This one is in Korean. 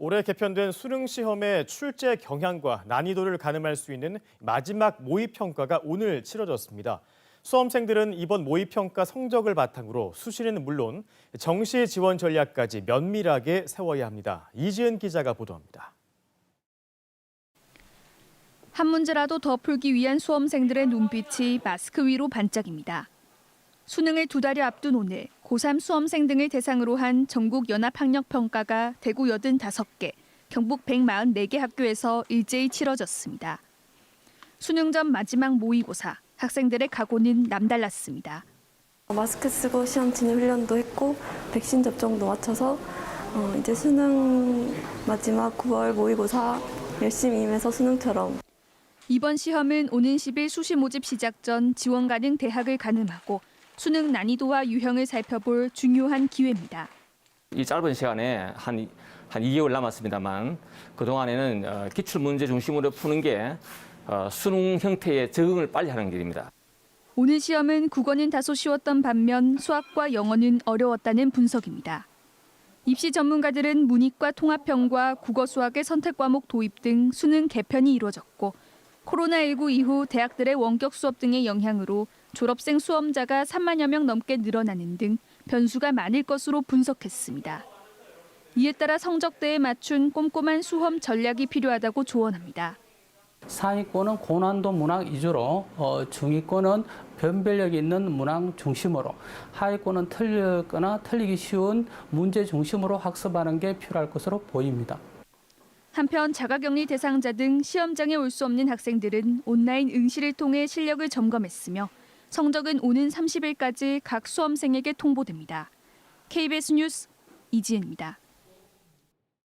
올해 개편된 수능 시험의 출제 경향과 난이도를 가늠할 수 있는 마지막 모의 평가가 오늘 치러졌습니다. 수험생들은 이번 모의 평가 성적을 바탕으로 수시는 물론 정시 지원 전략까지 면밀하게 세워야 합니다. 이지은 기자가 보도합니다. 한 문제라도 더 풀기 위한 수험생들의 눈빛이 마스크 위로 반짝입니다. 수능을 두 달여 앞둔 오늘 고3 수험생 등을 대상으로 한 전국 연합학력평가가 대구 85개, 경북 144개 학교에서 일제히 치러졌습니다. 수능 전 마지막 모의고사, 학생들의 각오는 남달랐습니다. 마스크 쓰고 시험 진입 훈련도 했고 백신 접종도 마쳐서 어, 이제 수능 마지막 9월 모의고사 열심히 임해서 수능처럼 이번 시험은 오는 10일 수시 모집 시작 전 지원 가능 대학을 가늠하고 수능 난이도와 유형을 살펴볼 중요한 기회입니다. 이 짧은 시간에 한, 이- 한 2개월 남았습니다만 그동안에는 어, 기출 문제 중심으로 푸는 게 어, 수능 형태의 적응을 빨리 하는 길입니다. 오늘 시험은 국어는 다소 쉬웠던 반면 수학과 영어는 어려웠다는 분석입니다. 입시 전문가들은 문이과 통합형과 국어 수학의 선택 과목 도입 등 수능 개편이 이루어졌고 코로나19 이후 대학들의 원격 수업 등의 영향으로 졸업생 수험자가 3만여 명 넘게 늘어나는 등 변수가 많을 것으로 분석했습니다. 이에 따라 성적대에 맞춘 꼼꼼한 수험 전략이 필요하다고 조언합니다. 상위권은 고난도 문항 위주로, 어, 중위권은 변별력 있는 문항 중심으로, 하위권은 틀렸거나 틀리기 쉬운 문제 중심으로 학습하는 게 필요할 것으로 보입니다. 한편 자가격리 대상자 등 시험장에 올 수 없는 학생들은 온라인 응시를 통해 실력을 점검했으며 성적은 오는 30일까지 각 수험생에게 통보됩니다. KBS 뉴스 이지은입니다.